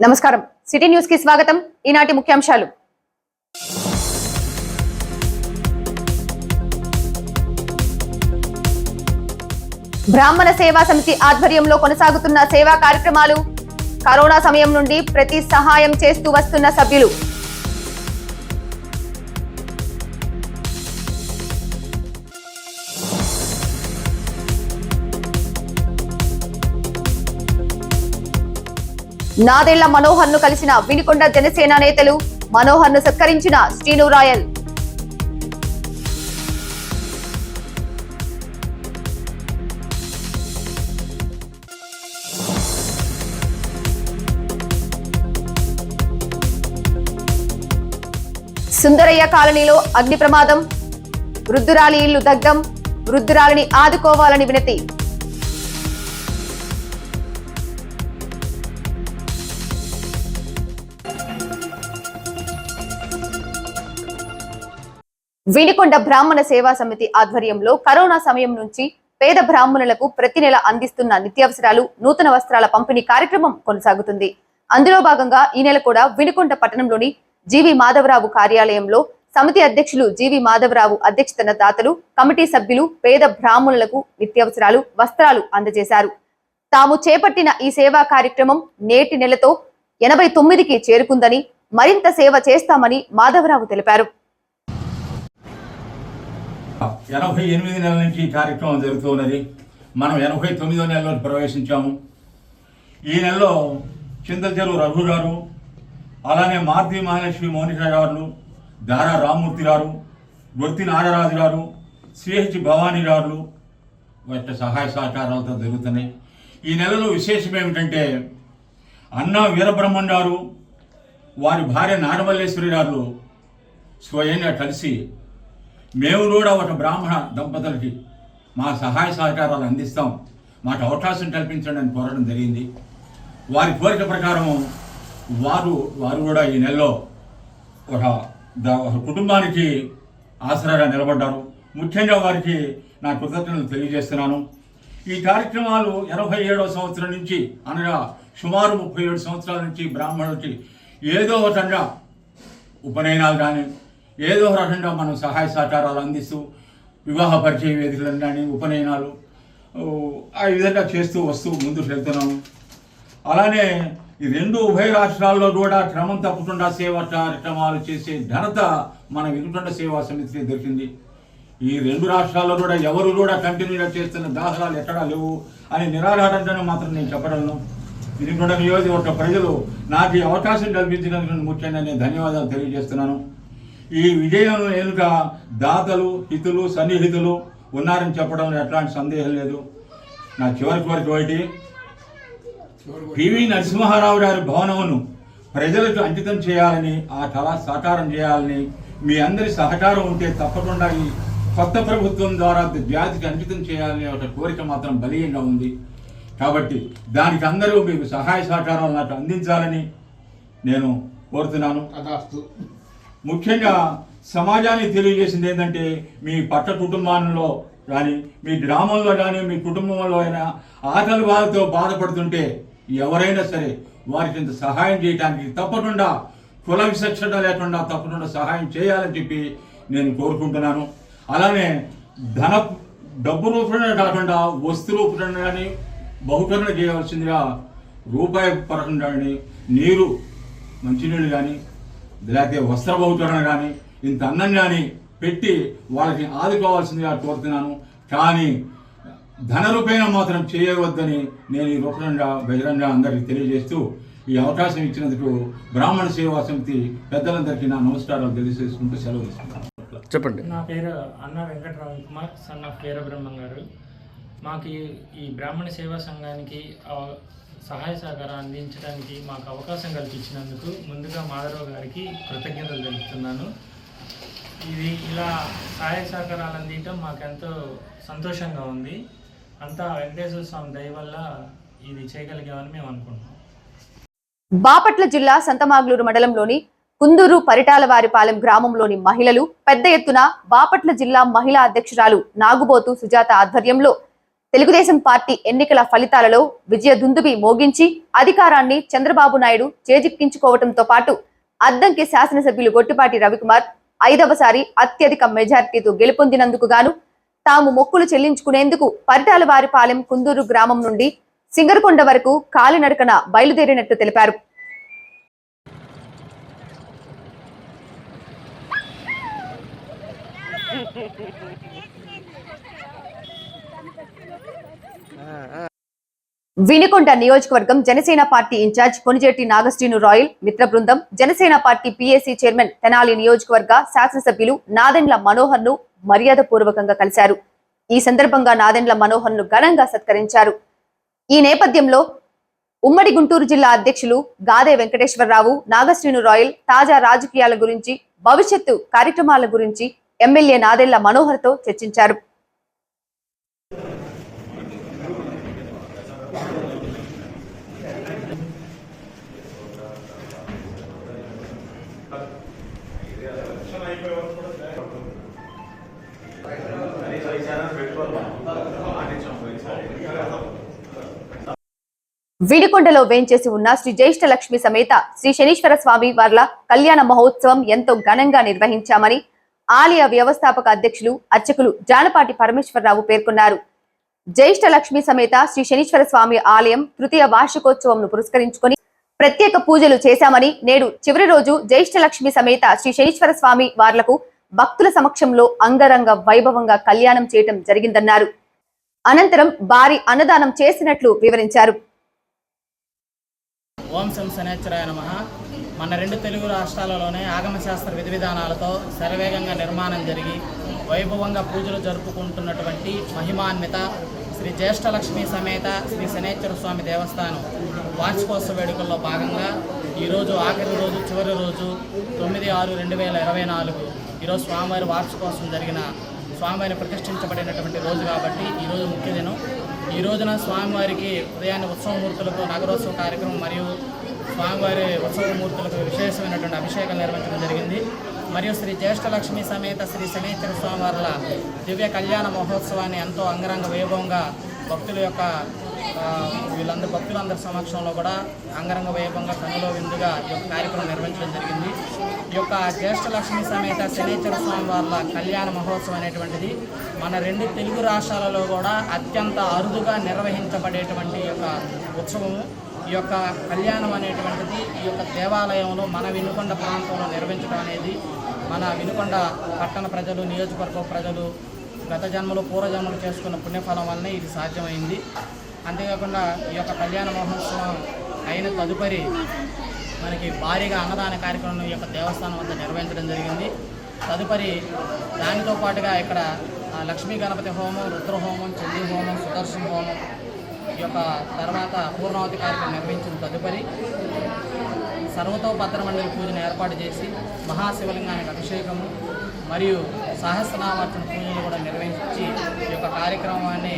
నమస్కారం. సిటీ న్యూస్కి స్వాగతం. ఈనాటి ముఖ్యాంశాలు. బ్రాహ్మణ సేవా సమితి ఆధ్వర్యంలో కొనసాగుతున్న సేవా కార్యక్రమాలు కరోనా సమయం నుండి ప్రతి సహాయం చేస్తూ వస్తున్న సభ్యులు. నాదేళ్ళ మనోహర్ను కలిసిన వినికొండ జనసేన నేతలు మనోహర్ను సత్కరించిన శ్రీను రాయల్. సుందరయ్య కాలనీలో అగ్ని ప్రమాదం వృద్ధురాలి ఇల్లు దగ్ధం వృద్ధురాలిని ఆదుకోవాలని వినతి. వినికొండ బ్రాహ్మణ సేవా సమితి ఆధ్వర్యంలో కరోనా సమయం నుంచి పేద బ్రాహ్మణులకు ప్రతి నెల అందిస్తున్న నిత్యావసరాలు నూతన వస్త్రాల పంపిణీ కార్యక్రమం కొనసాగుతుంది. అందులో భాగంగా ఈ నెల కూడా వినుకొండ పట్టణంలోని జీవి మాధవరావు కార్యాలయంలో సమితి అధ్యక్షులు జీవి మాధవరావు అధ్యక్షతన దాతలు కమిటీ సభ్యులు పేద బ్రాహ్మణులకు నిత్యావసరాలు వస్త్రాలు అందజేశారు. తాము చేపట్టిన ఈ సేవా కార్యక్రమం నేటి నెలతో ఎనభై తొమ్మిదికి చేరుకుందని మరింత సేవ చేస్తామని మాధవరావు తెలిపారు. ఎనభై ఎనిమిది నెలల నుంచి ఈ కార్యక్రమం జరుగుతున్నది మనం ఎనభై తొమ్మిదో నెలలో ప్రవేశించాము. ఈ నెలలో చింతచెరు రఘు గారు అలానే మారుతి మహాలక్ష్మి మౌనిక గారు దారా రామ్మూర్తి గారు గొర్తి నాగరాజు గారు సిహెచ్ భవానీ గారు వాటి సహాయ సహకారాలతో జరుగుతున్నాయి. ఈ నెలలో విశేషం ఏమిటంటే అన్నా వీరబ్రహ్మణ్ గారు వారి భార్య నాగమల్లేశ్వరి గారు స్వయంగా కలిసి మేము కూడా ఒక బ్రాహ్మణ దంపతులకి మా సహాయ సహకారాలు అందిస్తాం. మాకు అవకాశం కల్పించండి అని కోరడం జరిగింది. వారి కోరిక ప్రకారము వారు వారు కూడా ఈ నెలలో ఒక ద- ఒక కుటుంబానికి ఆసరాగా నిలబడ్డారు. ముఖ్యంగా వారికి నా కృతజ్ఞతలు తెలియజేస్తున్నాను. ఈ కార్యక్రమాలు ఎనభై ఏడవ సంవత్సరం నుంచి అనగా సుమారు ముప్పై ఏడు సంవత్సరాల నుంచి బ్రాహ్మణులకి ఏదో ఒక రకంగా ఉపనయనాలు కానీ ఏదో రకంగా మనం సహాయ సహకారాలు అందిస్తూ వివాహ పరిచయ వేదికలను కానీ ఉపనయనాలు ఆ విధంగా చేస్తూ వస్తూ ముందుకు వెళ్తున్నాము అలానే ఈ రెండు ఉభయ రాష్ట్రాల్లో కూడా క్రమం తప్పకుండా సేవా కార్యక్రమాలు చేసే ఘనత మన వెనుకొండ సేవా సమితికి దొరికింది. ఈ రెండు రాష్ట్రాల్లో కూడా ఎవరు కూడా కంటిన్యూగా చేస్తున్న దాఖలాలు ఎక్కడా లేవు అని నిరాధారంగానే మాత్రం నేను చెప్పగలను. వెనుకొండ నియోజకవర్గ ప్రజలు నాకు ఈ అవకాశం కల్పించినందుకు ముఖ్యంగా నేను ధన్యవాదాలు తెలియజేస్తున్నాను. ఈ విజయం ఎనుక దాతలు హితులు సన్నిహితులు ఉన్నారని చెప్పడంలో ఎట్లాంటి సందేహం లేదు. నా చివరి కోరిక ఒకటి పివి నరసింహారావు గారి భవనమును ప్రజలకు అంకితం చేయాలని ఆ కళ సాకారం చేయాలని మీ అందరి సహకారం ఉంటే తప్పకుండా ఈ కొత్త ప్రభుత్వం ద్వారా జాతికి అంకితం చేయాలని ఒక కోరిక మాత్రం బలీయంగా ఉంది. కాబట్టి దానికి అందరూ మీకు సహాయ సహకారం నాకు అందించాలని నేను కోరుతున్నాను. ముఖ్యంగా సమాజానికి తెలియజేసింది ఏంటంటే మీ పట్ట కుటుంబాలలో కానీ మీ గ్రామంలో కానీ మీ కుటుంబంలో అయినా ఆకలి బాధతో బాధపడుతుంటే ఎవరైనా సరే వారికి ఇంత సహాయం చేయడానికి తప్పకుండా కుల విశక్షణ లేకుండా తప్పకుండా సహాయం చేయాలని చెప్పి నేను కోరుకుంటున్నాను. అలానే ధన డబ్బు రూపంలో కాకుండా వస్తు రూపంలో కానీ బహుకరణ చేయవలసిందిగా రూపాయి పరకుండా కానీ నీరు మంచినీళ్ళు కానీ లేకపోతే వస్త్ర బహుకరణ కానీ ఇంత అన్నం కానీ పెట్టి వాళ్ళకి ఆదుకోవాల్సిందిగా కోరుతున్నాను. కానీ ధన రూపేణ మాత్రం చేయవద్దని నేను ఈ రూపంగా బహిరంగ అందరికీ తెలియజేస్తూ ఈ అవకాశం ఇచ్చినందుకు బ్రాహ్మణ సేవా సమితి పెద్దలందరికీ నా నమస్కారాలు తెలియజేసుకుంటూ సెలవు తీసుకుంటాను చెప్పండి. నా పేరు అన్న వెంకటరావు కుమార్ సన్ ఆఫ్ వీరబ్రహ్మం గారు. మాకు ఈ- బ్రాహ్మణ సేవా సంఘానికి సహాయ సహకారం అందించడానికి మాకు అవకాశం కల్పించినందుకు ముందుగా మాధవరావు గారికి కృతజ్ఞతలు తెలుపుతున్నాను. ఇది ఇలా సహాయ సహకారాలు అందించడం మాకెంతో సంతోషంగా ఉంది. అంతా వెంకటేశ్వర స్వామి దయ వల్ల ఇది చేయగలిగామని మేము అనుకుంటున్నాం. బాపట్ల జిల్లా సంతమాగ్లూరు మండలంలోని కుందూరు పరిటాలవారిపాలెం గ్రామంలోని మహిళలు పెద్ద ఎత్తున బాపట్ల జిల్లా మహిళా అధ్యక్షురాలు నాగుబోతు సుజాత ఆధ్వర్యంలో తెలుగుదేశం పార్టీ ఎన్నికల ఫలితాలలో విజయ దుందుబి మోగించి అధికారాన్ని చంద్రబాబు నాయుడు చేజిక్కించుకోవడంతో పాటు అద్దంకి శాసనసభ్యులు గొట్టిపాటి రవికుమార్ ఐదవసారి అత్యధిక మెజార్టీతో గెలుపొందినందుకు గాను తాము మొక్కులు చెల్లించుకునేందుకు పరిటాల వారిపాలెం కుందూరు గ్రామం నుండి సింగరకొండ వరకు కాలినడకన బయలుదేరినట్టు తెలిపారు. వినుకొండ నియోజకవర్గం Janasena party incharge Konijeti Nagasrinu royal మిత్ర బృందం Janasena party PAC chairman Tenali నియోజకవర్గ శాసనసభ్యులు నాదెండ్ల మనోహర్ను మర్యాద పూర్వకంగా కలిశారు. ఈ సందర్భంగా నాదెండ్ల మనోహర్ను ఘనంగా సత్కరించారు. ఈ నేపథ్యంలో ఉమ్మడి గుంటూరు జిల్లా అధ్యక్షులు గాదే వెంకటేశ్వరరావు నాగశ్రీను రాయల్ తాజా రాజకీయాల గురించి భవిష్యత్తు కార్యక్రమాల గురించి ఎమ్మెల్యే నాదెండ్ల మనోహర్తో చర్చించారు. విడికొండలో వేంచేసి ఉన్న శ్రీ జ్యేష్ఠ లక్ష్మి సమేత శ్రీ శనీశ్వర స్వామి వార్ల కళ్యాణ మహోత్సవం ఎంతో ఘనంగా నిర్వహించామని ఆలయ వ్యవస్థాపక అధ్యక్షులు అర్చకులు జానపాటి పరమేశ్వరరావు పేర్కొన్నారు. జ్యేష్ఠ లక్ష్మి సమేత శ్రీ శనీశ్వర స్వామి ఆలయం తృతీయ వార్షికోత్సవంను పురస్కరించుకొని ప్రత్యేక పూజలు చేశామని నేడు చివరి రోజు జ్యేష్ఠ లక్ష్మి సమేత శ్రీ శనీశ్వర స్వామి వార్లకు భక్తుల సమక్షంలో అంగరంగ వైభవంగా కళ్యాణం చేయటం జరిగిందన్నారు. అనంతరం భారీ అన్నదానం చేసినట్లు వివరించారు. ఓం శం శనేశ్వరాయ నమ. మన రెండు తెలుగు రాష్ట్రాలలోనే ఆగమశాస్త్ర విధి విధానాలతో శరవేగంగా నిర్మాణం జరిగి వైభవంగా పూజలు జరుపుకుంటున్నటువంటి మహిమాన్విత శ్రీ జ్యేష్ఠలక్ష్మి సమేత శ్రీ శనేశ్వర స్వామి దేవస్థానం వార్షికోత్సవ వేడుకల్లో భాగంగా ఈరోజు ఆఖరి రోజు చివరి రోజు తొమ్మిది ఆరు రెండు వేల ఇరవై నాలుగు. ఈరోజు స్వామివారి వార్షికోత్సవం జరిగిన స్వామివారిని ప్రతిష్ఠించబడినటువంటి రోజు కాబట్టి ఈరోజు ముఖ్య దినం ఈ రోజున స్వామివారికి ఉదయాన్నే ఉత్సవమూర్తులకు నగరోత్సవ కార్యక్రమం మరియు స్వామివారి ఉత్సవమూర్తులకు విశేషమైనటువంటి అభిషేకం నిర్వహించడం జరిగింది. మరియు శ్రీ జ్యేష్ఠలక్ష్మి సమేత శ్రీ శనేశ్వర స్వామివార్ల దివ్య కళ్యాణ మహోత్సవాన్ని ఎంతో అంగరంగ వైభవంగా భక్తుల యొక్క వీళ్ళందరూ భక్తులందరి సమక్షంలో కూడా అంగరంగ వైభవంగా కనులో విందుగా ఈ యొక్క కార్యక్రమం నిర్వహించడం జరిగింది. ఈ యొక్క జ్యేష్ఠ లక్ష్మి సమేత శనేశ్వర స్వామి వార్ల కళ్యాణ మహోత్సవం అనేటువంటిది మన రెండు తెలుగు రాష్ట్రాలలో కూడా అత్యంత అరుదుగా నిర్వహించబడేటువంటి యొక్క ఉత్సవము. ఈ యొక్క కళ్యాణం అనేటువంటిది ఈ యొక్క దేవాలయంలో మన వినుకొండ ప్రాంతంలో నిర్వహించడం అనేది మన వినుకొండ పట్టణ ప్రజలు నియోజకవర్గ ప్రజలు గత జన్మలో పూర్వజన్మలు చేసుకున్న పుణ్యఫలం వల్లనే ఇది సాధ్యమైంది. అంతేకాకుండా ఈ యొక్క కళ్యాణ మహోత్సవం అయిన తదుపరి మనకి భారీగా అన్నదాన కార్యక్రమం ఈ యొక్క దేవస్థానం వద్ద నిర్వహించడం జరిగింది. తదుపరి దానితో పాటుగా ఇక్కడ లక్ష్మీ గణపతి హోమం రుద్రహోమం చండీ హోమం సుదర్శన హోమం ఈ యొక్క తర్వాత పూర్ణావతి కార్యక్రమం నిర్వహించిన తదుపరి సర్వతోభద్ర మండలి పూజను ఏర్పాటు చేసి మహాశివలింగానికి అభిషేకము మరియు సహస్రనామార్చన పూజలు కూడా నిర్వహించి ఈ యొక్క కార్యక్రమాన్ని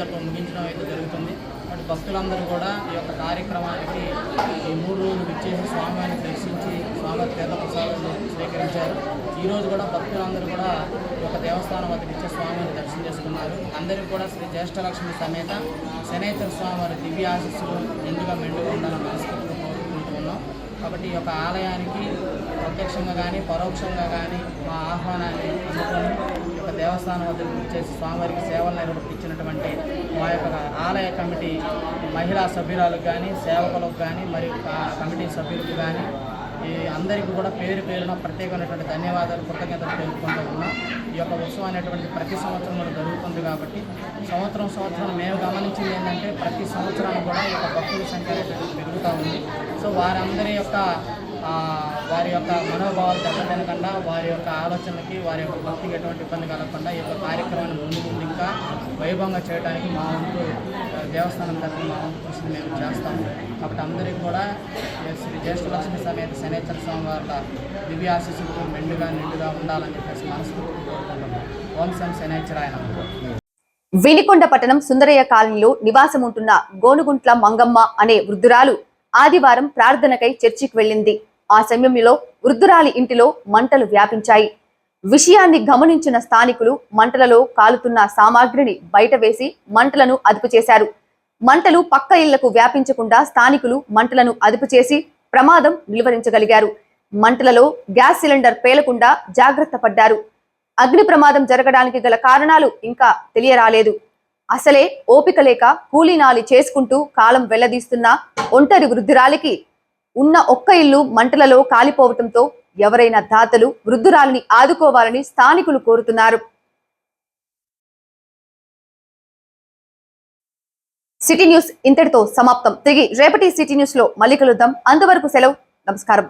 ఇంతటితో ముగించడం అయితే జరుగుతుంది. అటు భక్తులందరూ కూడా ఈ యొక్క కార్యక్రమానికి ఈ మూడు రోజులు విచ్చేసి స్వామివారిని దర్శించి స్వామి పేద ప్రసాదాలు స్వీకరించారు. ఈరోజు కూడా భక్తులందరూ కూడా ఈ యొక్క దేవస్థానం వద్దకు ఇచ్చే స్వామిని దర్శనం చేసుకున్నారు. అందరికీ కూడా శ్రీ జ్యేష్ఠలక్ష్మి సమేత శనేశ్వర స్వామివారి దివ్య ఆశస్సులు ఎందుగా మెండుగా ఉండాలని మనస్ఫూర్తిగా కోరుకుంటూ ఉన్నాం. కాబట్టి ఈ యొక్క ఆలయానికి ప్రత్యక్షంగా కానీ పరోక్షంగా కానీ మా ఆహ్వానాన్ని అందుకొని దేవస్థానం వద్దకు చేసి స్వామివారికి సేవలు నిర్వహించినటువంటి మా యొక్క ఆలయ కమిటీ మహిళా సభ్యురాలకు కానీ సేవకులకు కానీ మరియు కమిటీ సభ్యులకు కానీ ఈ అందరికీ కూడా పేరు పేరున ప్రత్యేకమైనటువంటి ధన్యవాదాలు కృతజ్ఞతలు తెలుపుకుంటూ ఉన్నాం. ఈ యొక్క ఉత్సవం అనేటువంటి ప్రతి సంవత్సరం కూడా జరుగుతుంది కాబట్టి సంవత్సరం సంవత్సరం మేము గమనించింది ఏంటంటే ప్రతి సంవత్సరం కూడా ఈ యొక్క భక్తుల సంఖ్య పెరుగుతూ ఉంది. సో వారందరి యొక్క వారి యొక్క మనోభావాలు దెబ్బతినకుండా వారి యొక్క ఆలోచనలకి వారి యొక్క భక్తికి ఎటువంటి ఇబ్బంది కలగకుండా ఈ యొక్క కార్యక్రమాన్ని ముందు ముందు ఇంకా వైభవంగా చేయడానికి మా వంతు దేవస్థానం తరఫున మా వంతు కృషిని మేము చేస్తాము కాబట్టి అందరికీ కూడా శ్రీ జ్యేష్ఠలక్ష్మి సమేత శనేశ్వర స్వామి వారి దివ్య ఆశీస్సులు మెండుగా నిండుగా ఉండాలని చెప్పేసి మనస్ఫూర్తి కోరుకుంటున్నాం. ఓం సం శనేశ్వరాయన వినికొండ పట్టణం సుందరయ్య కాలనీలో నివాసం ఉంటున్న గోనుగుంట్ల మంగమ్మ అనే వృద్ధురాలు ఆదివారం ప్రార్థనకై చర్చికి వెళ్ళింది. ఆ సమయంలో వృద్ధురాలి ఇంటిలో మంటలు వ్యాపించాయి. విషయాన్ని గమనించిన స్థానికులు మంటలలో కాలుతున్న సామాగ్రిని బయట వేసి మంటలను అదుపు చేశారు. మంటలు పక్క ఇళ్ళకు వ్యాపించకుండా స్థానికులు మంటలను అదుపు చేసి ప్రమాదం నిలువరించగలిగారు. మంటలలో గ్యాస్ సిలిండర్ పేలకుండా జాగ్రత్త పడ్డారు. అగ్ని ప్రమాదం జరగడానికి గల కారణాలు ఇంకా తెలియరాలేదు. అసలే ఓపిక లేక కూలీనాలి చేసుకుంటూ కాలం వెళ్ళదీస్తున్న ఒంటరి వృద్ధురాలికి ఉన్న ఒక్క ఇల్లు మంటలలో కాలిపోవటంతో ఎవరైనా దాతలు వృద్ధురాలిని ఆదుకోవాలని స్థానికులు కోరుతున్నారు. సిటీ న్యూస్ ఇంతటితో సమాప్తం. తిరిగి రేపటి సిటీ న్యూస్లో మళ్ళీ కలుద్దాం. అంతవరకు సెలవు. నమస్కారం.